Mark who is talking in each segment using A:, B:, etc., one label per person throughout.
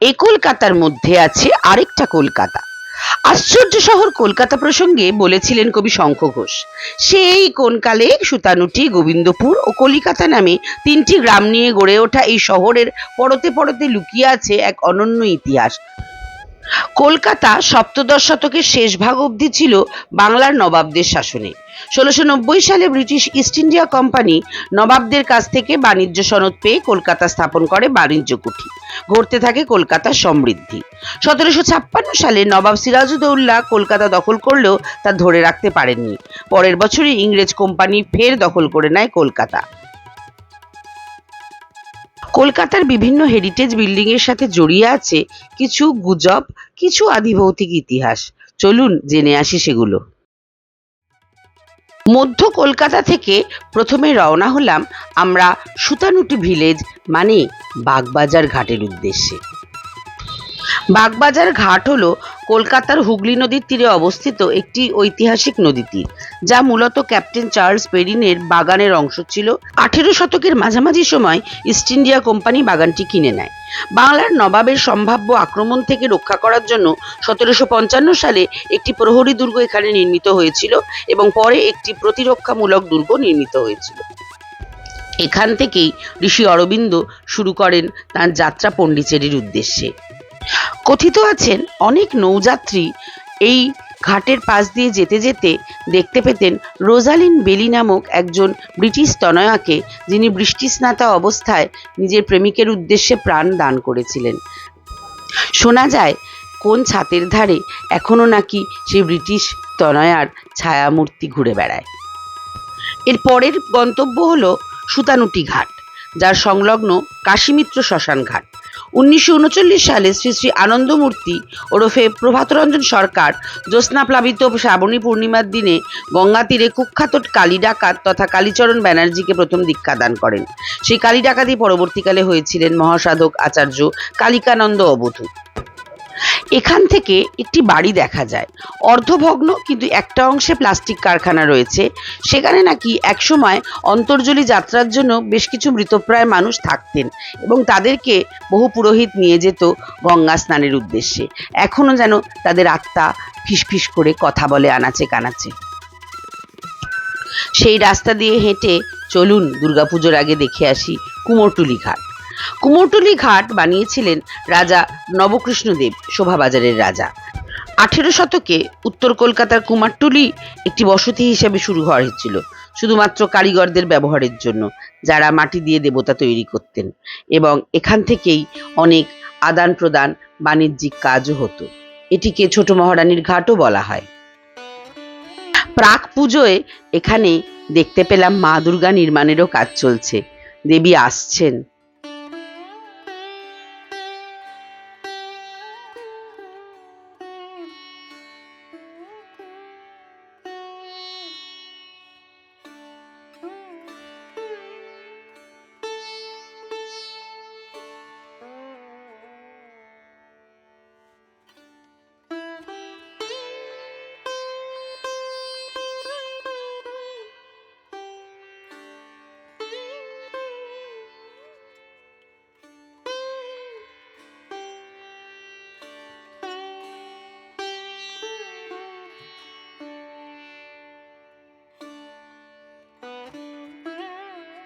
A: এই কলকাতার মধ্যে আছে আরেকটা কলকাতা। আশ্চর্য শহর কলকাতা প্রসঙ্গে বলেছিলেন কবি শঙ্খ ঘোষ। সেই কোনকালে সুতানুটি, গোবিন্দপুর ও কলিকাতা নামে তিনটি গ্রাম নিয়ে গড়ে ওঠা এই শহরের পরতে পরতে লুকিয়ে আছে এক অনন্য ইতিহাস। কলকাতা সপ্তদশ শতকের শেষ ভাগ অবধি ছিল বাংলার নবাবদের শাসনে। ষোলোশো নব্বই সালে ব্রিটিশ ইস্ট ইন্ডিয়া কোম্পানি নবাবদের কাছ থেকে বাণিজ্য সনদ পেয়ে কলকাতা স্থাপন করে বাণিজ্য কুঠি। ঘটতে থাকে কলকাতার সমৃদ্ধি। সতেরোশো ছাপ্পান্ন সালে নবাব সিরাজউদ্দৌল্লা কলকাতা দখল করলেও তা ধরে রাখতে পারেননি। পরের বছরই ইংরেজ কোম্পানি ফের দখল করে নেয় কলকাতা। কলকাতার বিভিন্ন হেরিটেজ বিল্ডিং এর সাথে জড়িয়ে আছে কিছু গুজব, কিছু আদিভৌতিক ইতিহাস। চলুন জেনে আসি সেগুলো। মধ্য কলকাতা থেকে প্রথমে রওনা হলাম আমরা সুতানুটি ভিলেজ মানে বাগবাজার ঘাটের উদ্দেশ্যে। বাগবাজার ঘাট হলো কলকাতার হুগলি নদীর তীরে অবস্থিত একটি ঐতিহাসিক নদী তীর যা মূলত ক্যাপ্টেন চার্লস পেরিনের বাগানের অংশ ছিল। আঠেরো শতকের মাঝামাঝি সময় ইস্ট ইন্ডিয়া কোম্পানি বাগানটি কিনে নেয়। বাংলার নবাবের সম্ভাব্য আক্রমণ থেকে রক্ষা করার জন্য সতেরোশো পঞ্চান্ন সালে একটি প্রহরী দুর্গ এখানে নির্মিত হয়েছিল এবং পরে একটি প্রতিরক্ষামূলক দুর্গ নির্মিত হয়েছিল। এখান থেকেই ঋষি অরবিন্দ শুরু করেন তার যাত্রা পণ্ডিচেরির উদ্দেশ্যে। কথিত আছেন অনেক নৌযাত্রী। এই ঘাটের পাশ দিয়ে যেতে যেতে দেখতে পেতেন রোজালিন বেলি নামক একজন ব্রিটিশ তনয়াকে, যিনি বৃষ্টিস্নাতা অবস্থায় নিজের প্রেমিকের উদ্দেশ্যে প্রাণ দান করেছিলেন। শোনা যায়, কোন ছাতের ধারে এখনও নাকি সেই ব্রিটিশ তনয়ার ছায়ামূর্তি ঘুরে বেড়ায়। এর পরের গন্তব্য হল সুতানুটি ঘাট, যার সংলগ্ন কাশীমিত্র শ্মশান ঘাট। উনিশশো উনচল্লিশ সালে শ্রী শ্রী আনন্দমূর্তি ওরফে প্রভাতরঞ্জন সরকার জ্যোৎস্না প্লাবিত শ্রাবণী পূর্ণিমার দিনে গঙ্গা তীরে কুখ্যাত কালী ডাকাত তথা কালীচরণ ব্যানার্জিকে প্রথম দীক্ষাদান করেন। সেই কালী ডাকাতি পরবর্তীকালে হয়েছিলেন মহাসাধক আচার্য কালিকানন্দ অবধূত এখান থেকে একটি বাড়ি দেখা যায়। অর্ধভগ্ন কিন্তু একটা অংশে প্লাস্টিক কারখানা রয়েছে। সেখানে নাকি একসময় অন্তর্জলি যাত্রার জন্য বেশ কিছু মৃতপ্রায় মানুষ থাকতেন এবং তাদেরকে বহু পুরোহিত নিয়ে যেত গঙ্গা স্নানের উদ্দেশ্যে। এখনও যেন তাদের আত্মা ফিসফিস করে কথা বলে আনাচে কানাচে। সেই রাস্তা দিয়ে হেঁটে চলুন দুর্গাপুজোর আগে দেখে আসি কুমোরটুলি ঘাট কুমোরটুলি ঘাট বানিয়েছিলেন রাজা নবকৃষ্ণদেব, শোভাবাজারের রাজা। আঠেরো শতকে উত্তর কলকাতার কুমারটুলি একটি বসতি হিসেবে শুরু হয়েছিল, শুধুমাত্র কারিগরদের ব্যবহারের জন্য, যারা মাটি দিয়ে দেবতা তৈরি করতেন এবং এখান থেকেই অনেক আদান প্রদান বাণিজ্যিক কাজও হতো। এটিকে ছোট মহারানীর ঘাটও বলা হয়। প্রাক পুজোয় এখানে দেখতে পেলাম মা দুর্গা নির্মাণেরও কাজ চলছে। দেবী আসছেন।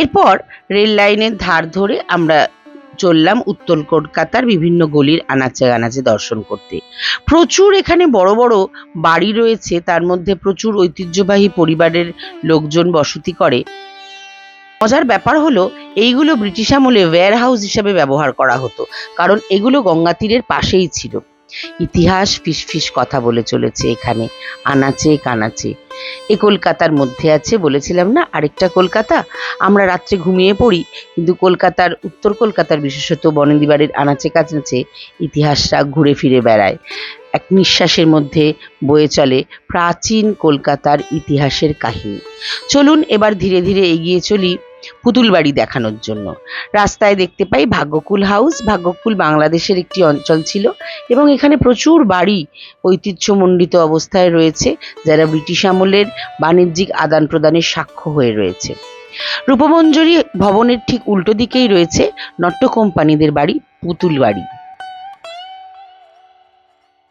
A: এরপর রেল লাইনের ধার ধরে আমরা চললাম উত্তর কলকাতার বিভিন্ন গলির আনাচে আনাচে দর্শন করতে। প্রচুর এখানে বড় বড় বাড়ি রয়েছে, তার মধ্যে প্রচুর ঐতিহ্যবাহী পরিবারের লোকজন বসতি করে। মজার ব্যাপার হলো, এইগুলো ব্রিটিশ আমলে ওয়্যার হাউস হিসেবে ব্যবহার করা হতো, কারণ এগুলো গঙ্গা তীরের পাশেই ছিল। ইতিহাস ফিসফিস কথা বলে চলেছে এখানে। আনাচে কানাচে। এ কলকাতার মধ্যে আছে, বলেছিলাম না? আরেকটা কলকাতা। আমরা রাত্রে ঘুমিয়ে পড়ি, কিন্তু কলকাতার, উত্তর কলকাতার বিশেষত বনেদিবাড়ির আনাচে কানাচে ইতিহাসটা ঘুরে ফিরে বেড়ায়। এক নিঃশ্বাসের মধ্যে বয়ে চলে প্রাচীন কলকাতার ইতিহাসের কাহিনী। চলুন এবার ধীরে ধীরে এগিয়ে চলি পুতুল বাড়ি দেখানোর জন্য। রাস্তায় দেখতে পাই ভাগ্যকুল হাউস। ভাগ্যকুল বাংলাদেশের একটি অঞ্চল ছিল এবং এখানে প্রচুর বাড়ি ঐতিহ্যমণ্ডিত অবস্থায় রয়েছে, যারা ব্রিটিশ আমলের বাণিজ্যিক আদান প্রদানের সাক্ষ্য হয়ে রয়েছে। রূপমঞ্জরি ভবনের ঠিক উল্টো দিকেই রয়েছে নট্য কোম্পানিদের বাড়ি পুতুল বাড়ি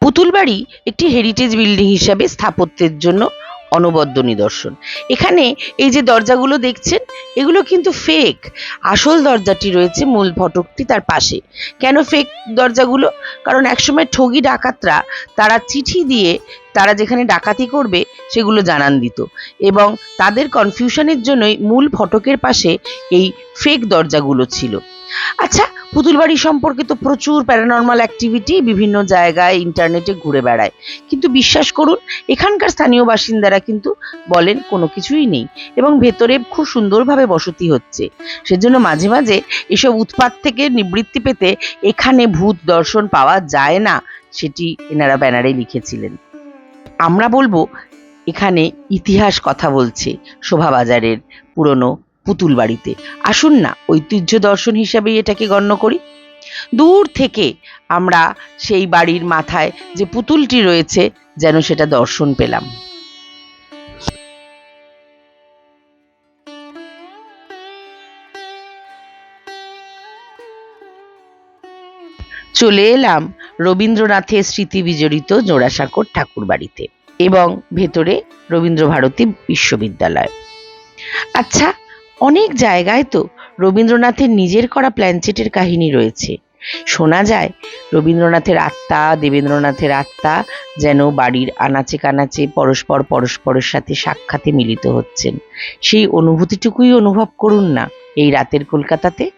A: পুতুল বাড়ি একটি হেরিটেজ বিল্ডিং হিসাবে স্থাপত্যের জন্য অনবদ্য নিদর্শন। এখানে এই যে দরজাগুলো দেখছেন, এগুলো কিন্তু ফেক আসল দরজাটি রয়েছে মূল ফটকটি তার পাশে। কেন ফেক দরজাগুলো? কারণ একসময় ঠগি ডাকাতরা তারা চিঠি দিয়ে তারা যেখানে ডাকাতি করবে সেগুলো জানান দিত এবং তাদের কনফিউশনের জন্যই মূল ফটকের পাশে এই ফেক দরজাগুলো ছিল। আচ্ছা পুতুলবাড়ি সম্পর্কে তো প্রচুর প্যারানর্মাল অ্যাক্টিভিটি বিভিন্ন জায়গায় ইন্টারনেটে ঘুরে বেড়ায়। কিন্তু বিশ্বাস করুন, এখানকার স্থানীয় বাসিন্দারা কিন্তু বলেন কোনো কিছুই নেই এবং ভেতরে খুব সুন্দরভাবে বসতি হচ্ছে। সেজন্য মাঝে মাঝে এসব উৎপাত থেকে নিবৃত্তি পেতে এখানে ভূত দর্শন পাওয়া যায় না, সেটি এনারা ব্যানারে লিখেছিলেন। আমরা বলব, এখানে ইতিহাস কথা বলছে শোভাবাজারের পুরনো পুতুল বাড়িতে। আসুন না, ঐতিহ্য দর্শন হিসাবেই এটাকে গণ্য করি। দূর থেকে আমরা সেই বাড়ির মাথায় যে পুতুলটি রয়েছে, যেন সেটা দর্শন পেলাম। চলে এলাম রবীন্দ্রনাথের স্মৃতি বিজড়িত জোড়াসাঁকোর ঠাকুর বাড়িতে এবং ভেতরে রবীন্দ্র ভারতী বিশ্ববিদ্যালয়। আচ্ছা অনেক জায়গায় তো রবীন্দ্রনাথের নিজের করা প্ল্যানচেটের কাহিনী রয়েছে। শোনা যায়, রবীন্দ্রনাথের আত্মা, দেবেন্দ্রনাথের আত্মা যেন বাড়ির আনাচে কানাচে পরস্পর পরস্পরের সাথে সাক্ষাতে মিলিত হচ্ছেন। সেই অনুভূতিটুকুই অনুভব করুন না এই রাতের কলকাতাতে।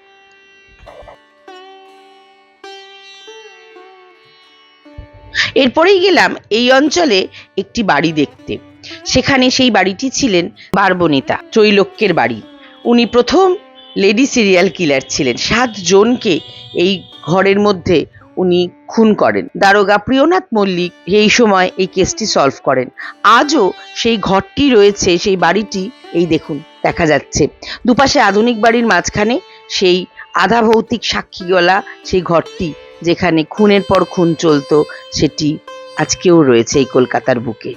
A: এরপরেই গেলাম এই অঞ্চলে একটি বাড়ি দেখতে। সেখানে সেই বাড়িটি ছিলেন বারবনিতা, ত্রৈলোক্যের বাড়ি। উনি প্রথম লেডি সিরিয়াল কিলার ছিলেন। সাত জনকে এই ঘরের মধ্যে উনি খুন করেন। দারোগা প্রিয়নাথ মল্লিক এই সময় এই কেসটি সলভ করেন। আজও সেই ঘরটি রয়েছে, সেই বাড়িটি, এই দেখুন, দেখা যাচ্ছে। দুপাশে আধুনিক বাড়ির মাঝখানে সেই আধা ভৌতিক সাক্ষীগলা সেই ঘরটি, যেখানে খুনের পর খুন চলতো, সেটি আজকেও রয়েছে এই কলকাতার বুকে।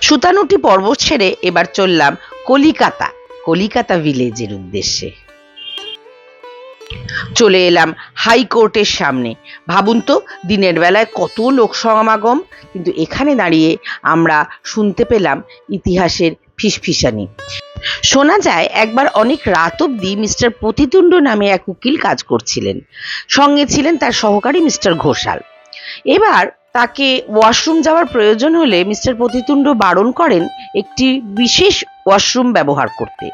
A: সুতানুটি পর্বত ছেড়ে এবার চললাম কলিকাতা কলিকাতা ভিলেজের উদ্দেশ্যে। চলে এলাম হাইকোর্টের সামনে। ভাবুন তো, দিনের বেলায় কত লোক সমাগম, কিন্তু এখানে দাঁড়িয়ে আমরা শুনতে পেলাম ইতিহাসের ফিসফিসানি। শোনা যায়, একবার অনেক রাত অবধি মিস্টার পতিতুণ্ড নামে এক উকিল কাজ করছিলেন। সঙ্গে ছিলেন তার সহকারী মিস্টার ঘোষাল। এবার তাকে ওয়াশরুম যাওয়ার প্রয়োজন হলে মিস্টার পতিতুণ্ড বারণ করেন একটি বিশেষ ওয়াশরুম ব্যবহার করতে।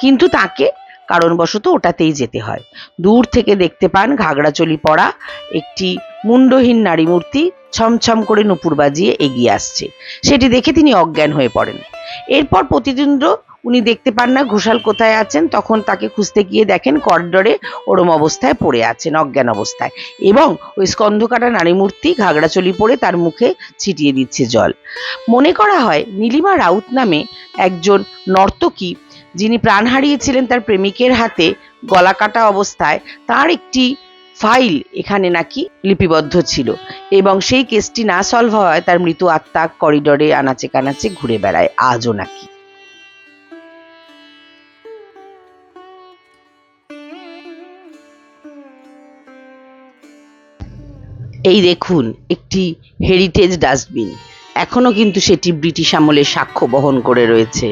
A: কিন্তু তাকে কারণবশত ওটাতেই যেতে হয়। দূর থেকে দেখতে পান ঘাগড়াচলি পরা একটি মুন্ডহীন নারী মূর্তি ছমছম করে নুপুর বাজিয়ে এগিয়ে আসছে। সেটি দেখে তিনি অজ্ঞান হয়ে পড়েন। এরপর প্রতিদ্বন্দ্ব উনি দেখতে পান না, ঘোষাল কোথায় আছেন, তখন তাকে খুঁজতে গিয়ে দেখেন করিডরে ওরম অবস্থায় পড়ে আছেন, অজ্ঞান অবস্থায়। এবং ওই স্কন্ধকাটা নারী মূর্তি ঘাগড়াচলি পরে তার মুখে ছিটিয়ে দিচ্ছে জল। মনে করা হয় নীলিমা রাউত নামে একজন নর্তকী, যিনি প্রাণ হারিয়েছিলেন তার প্রেমিকের হাতে গলা কাটা অবস্থায়, তার একটি ফাইল এখানে নাকি লিপিবদ্ধ ছিল। এবং সেই কেসটি না সলভ হওয়ায় তার মৃত আত্মা করিডরে আনাচে কানাচে ঘুরে বেড়ায়, আজও নাকি। এই দেখুন, একটি হেরিটেজ ডাস্টবিন এখনও কিন্তু সেটি ব্রিটিশ আমলের সাক্ষ্য বহন করে রয়েছে।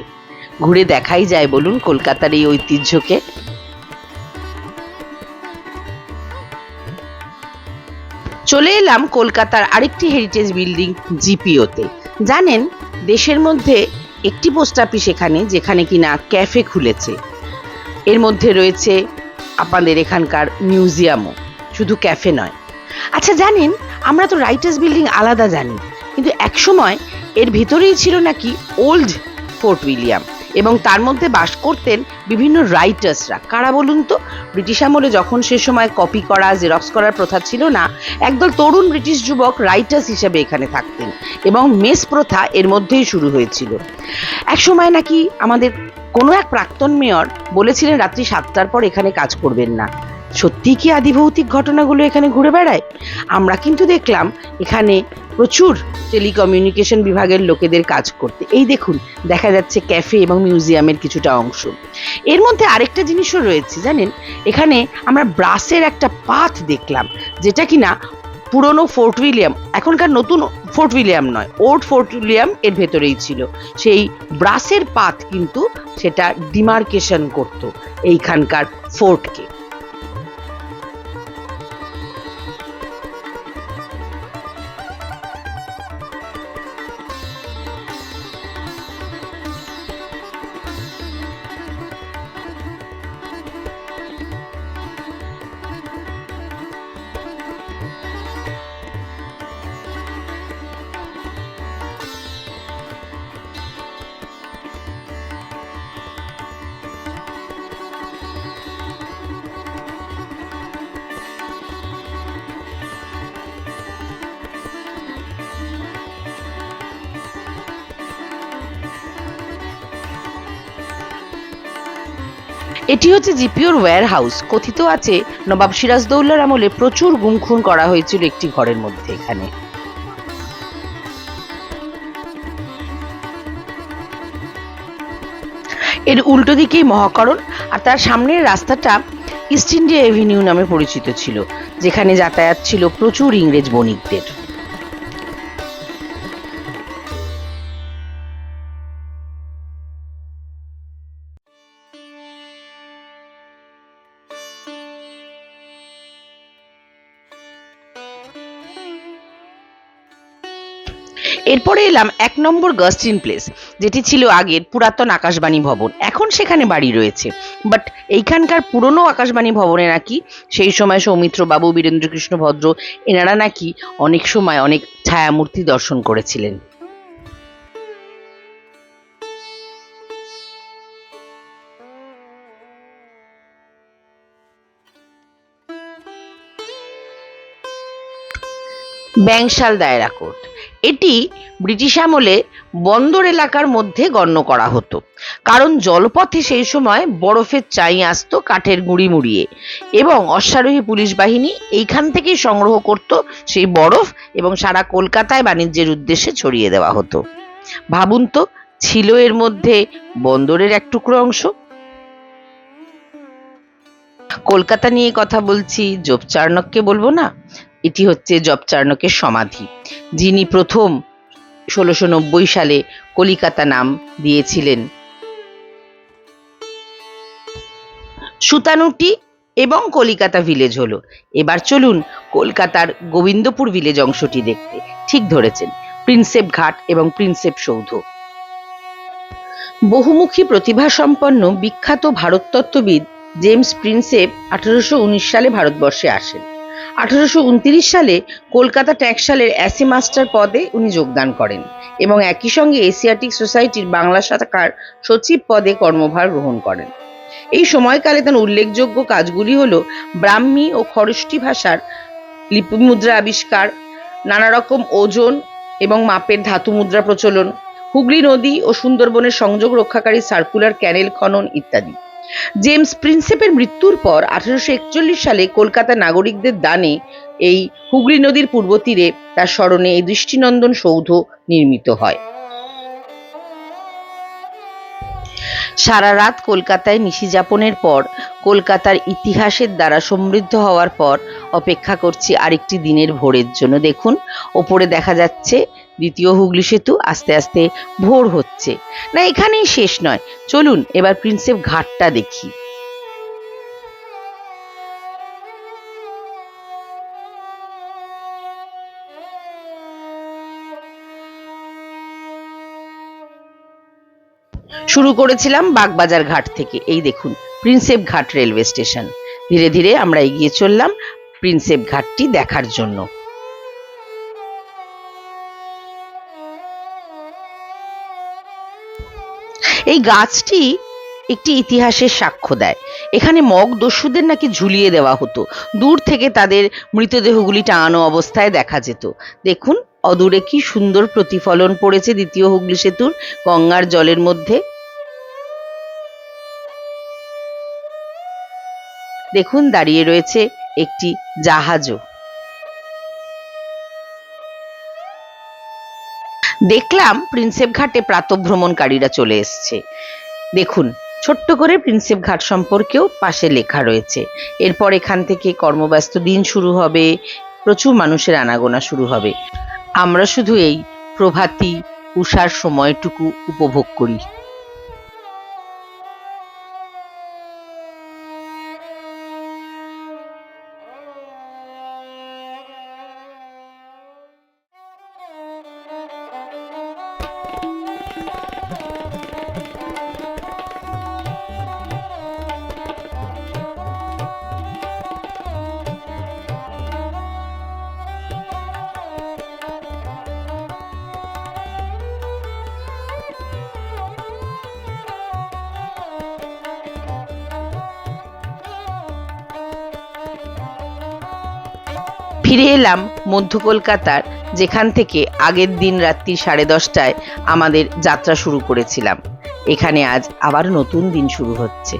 A: ঘুরে দেখাই যায় বলুন কলকাতার এই ঐতিহ্যকে। চলে এলাম কলকাতার আরেকটি হেরিটেজ বিল্ডিং জিপিওতে জানেন, দেশের মধ্যে একটি পোস্ট অফিস এখানে, যেখানে কিনা ক্যাফে খুলেছে। এর মধ্যে রয়েছে আপনাদের এখানকার মিউজিয়ামও শুধু ক্যাফে নয় আচ্ছা জানেন, আমরা তো রাইটার্স বিল্ডিং আলাদা জানি, কিন্তু একসময় এর ভিতরেই ছিল নাকি ওল্ড ফোর্ট উইলিয়াম এবং তার মধ্যে বাস করতেন বিভিন্ন রাইটার্সরা কারা বলুন তো? ব্রিটিশ আমলে যখন সে সময় কপি করা জেরক্স করার প্রথা ছিল না, একদল তরুণ ব্রিটিশ যুবক রাইটার্স হিসেবে এখানে থাকতেন এবং মেস প্রথা এর মধ্যেই শুরু হয়েছিল। এক সময় নাকি আমাদের কোনো এক প্রাক্তন মেয়র বলেছিলেন, রাত্রি সাতটার পর এখানে কাজ করবেন না। সত্যিই কি আদিভৌতিক ঘটনাগুলো এখানে ঘুরে বেড়ায়? আমরা কিন্তু দেখলাম এখানে প্রচুর টেলিকমিউনিকেশন বিভাগের লোকেদের কাজ করতে। এই দেখুন, দেখা যাচ্ছে ক্যাফে এবং মিউজিয়ামের কিছুটা অংশ। এর মধ্যে আরেকটা জিনিসও রয়েছে, জানেন? এখানে আমরা ব্রাসের একটা পাথ দেখলাম, যেটা কিনা পুরনো ফোর্ট উইলিয়াম, এখনকার নতুন ফোর্ট উইলিয়াম নয়, ওল্ড ফোর্ট উইলিয়াম এর ভেতরেই ছিল। সেই ব্রাসের পাত কিন্তু সেটা ডিমার্কেশন করত এইখানকার ফোর্টকে। এটি হচ্ছে জিপিওর ওয়্যার হাউস কথিত আছে, নবাব সিরাজদৌল্লার আমলে প্রচুর গুম খুন করা হয়েছিল একটি ঘরের মধ্যে এখানে। এর উল্টো দিকেই মহাকরণ, আর তার সামনের রাস্তাটা ইস্ট ইন্ডিয়া এভিনিউ নামে পরিচিত ছিল, যেখানে যাতায়াত ছিল প্রচুর ইংরেজ বণিকদের। এরপরে এলাম এক নম্বর গাস্টিন প্লেস, যেটি ছিল আগের পুরাতন আকাশবাণী ভবন। এখন সেখানে বাড়ি রয়েছে। বাট এইখানকার পুরনো আকাশবাণী ভবনে নাকি সেই সময় সৌমিত্র বাবু বীরেন্দ্রকৃষ্ণ ভদ্র, এনারা নাকি অনেক সময় অনেক ছায়ামূর্তি দর্শন করেছিলেন। ব্যাংশাল দায়রা কোর্ট এটি ব্রিটিশ আমলে বন্দর এলাকার মধ্যে গণ্য করা হতো। কারণ জলপথে সেই সময় বরফের চাই আসতো কাঠের গুঁড়ি মুড়িয়ে এবং অশ্বারোহী পুলিশ বাহিনী এইখান থেকেই সংগ্রহ করত সেই বরফ এবং সারা কলকাতায় বাণিজ্যের উদ্দেশ্যে ছড়িয়ে দেওয়া হতো। ভাবুন তো, ছিল এর মধ্যে বন্দরের এক টুকরো অংশ? কলকাতা নিয়ে কথা বলছি, জোপচার্ণককে বলব না? এটি হচ্ছে জবচার্ণকের সমাধি, যিনি প্রথম ষোলোশো নব্বই সালে কলিকাতা নাম দিয়েছিলেন। সুতানুটি এবং কলিকাতা ভিলেজ হলো। এবার চলুন কলকাতার গোবিন্দপুর ভিলেজ অংশটি দেখতে। ঠিক ধরেছেন, প্রিন্সেপ ঘাট এবং প্রিন্সেপ সৌধ। বহুমুখী প্রতিভা সম্পন্ন বিখ্যাত ভারততত্ত্ববিদ জেমস প্রিন্সেপ আঠারোশো উনিশ সালে ভারতবর্ষে আসেন। আঠারোশো উনত্রিশ সালে কলকাতা ট্যাক্সালের অ্যাসি মাস্টার পদে উনি যোগদান করেন এবং একই সঙ্গে এশিয়াটিক সোসাইটির বাংলা শাখার সচিব পদে কর্মভার গ্রহণ করেন। এই সময়কালে তার উল্লেখযোগ্য কাজগুলি হল ব্রাহ্মী ও খরষ্টি ভাষার লিপিমুদ্রা আবিষ্কার নানা রকম ওজন এবং মাপের ধাতু মুদ্রা প্রচলন, হুগলি নদী ও সুন্দরবনের সংযোগ রক্ষাকারী সার্কুলার ক্যানেল খনন ইত্যাদি। জেমস প্রিন্সেপের মৃত্যুর পর আঠারোশো একচল্লিশ সালে কলকাতা নাগরিকদের দানে এই হুগলি নদীর পূর্ব তীরে তার স্মরণে এই দৃষ্টিনন্দন সৌধ নির্মিত হয়। সারা রাত কলকাতায় নিশি যাপনের পর, কলকাতার ইতিহাসের দ্বারা সমৃদ্ধ হওয়ার পর অপেক্ষা করছি আরেকটি দিনের ভোরের জন্য। দেখুন, ওপরে দেখা যাচ্ছে দ্বিতীয় হুগলি সেতু আস্তে আস্তে ভোর হচ্ছে। না, এখানেই শেষ নয়। চলুন, এবার প্রিন্সেপ ঘাটটা দেখি। শুরু করেছিলাম বাগবাজার ঘাট থেকে। এই দেখুন প্রিন্সেপ ঘাট রেলওয়ে স্টেশন। ধীরে ধীরে আমরা এগিয়ে চললাম প্রিন্সেপ ঘাটটি দেখার জন্য। এই গাছটি একটি ইতিহাসের সাক্ষ্য দেয়। এখানে মগ দস্যুদের নাকি ঝুলিয়ে দেওয়া হতো। দূর থেকে তাদের মৃতদেহগুলি টাঙানো অবস্থায় দেখা যেত। দেখুন, অদূরে কি সুন্দর প্রতিফলন পড়েছে দ্বিতীয় হুগলি সেতুর গঙ্গার জলের মধ্যে। দেখুন, দাঁড়িয়ে রয়েছে একটি জাহাজও। দেখলাম প্রিন্সেপ ঘাটে প্রাতভ্রমণকারীরা চলে এসছে। দেখুন, ছোট্ট করে প্রিন্সেপ ঘাট সম্পর্কেও পাশে লেখা রয়েছে। এরপর এখান থেকে কর্মব্যস্ত দিন শুরু হবে,
B: প্রচুর মানুষের আনাগোনা শুরু হবে। আমরা শুধু এই প্রভাতী, উষার সময়টুকু উপভোগ করি। ফিরে এলাম মধ্য কলকাতার, যেখান থেকে আগের দিন রাত্রি সাড়ে দশটায় আমাদের যাত্রা শুরু করেছিলাম। এখানে আজ আবার নতুন দিন শুরু হচ্ছে।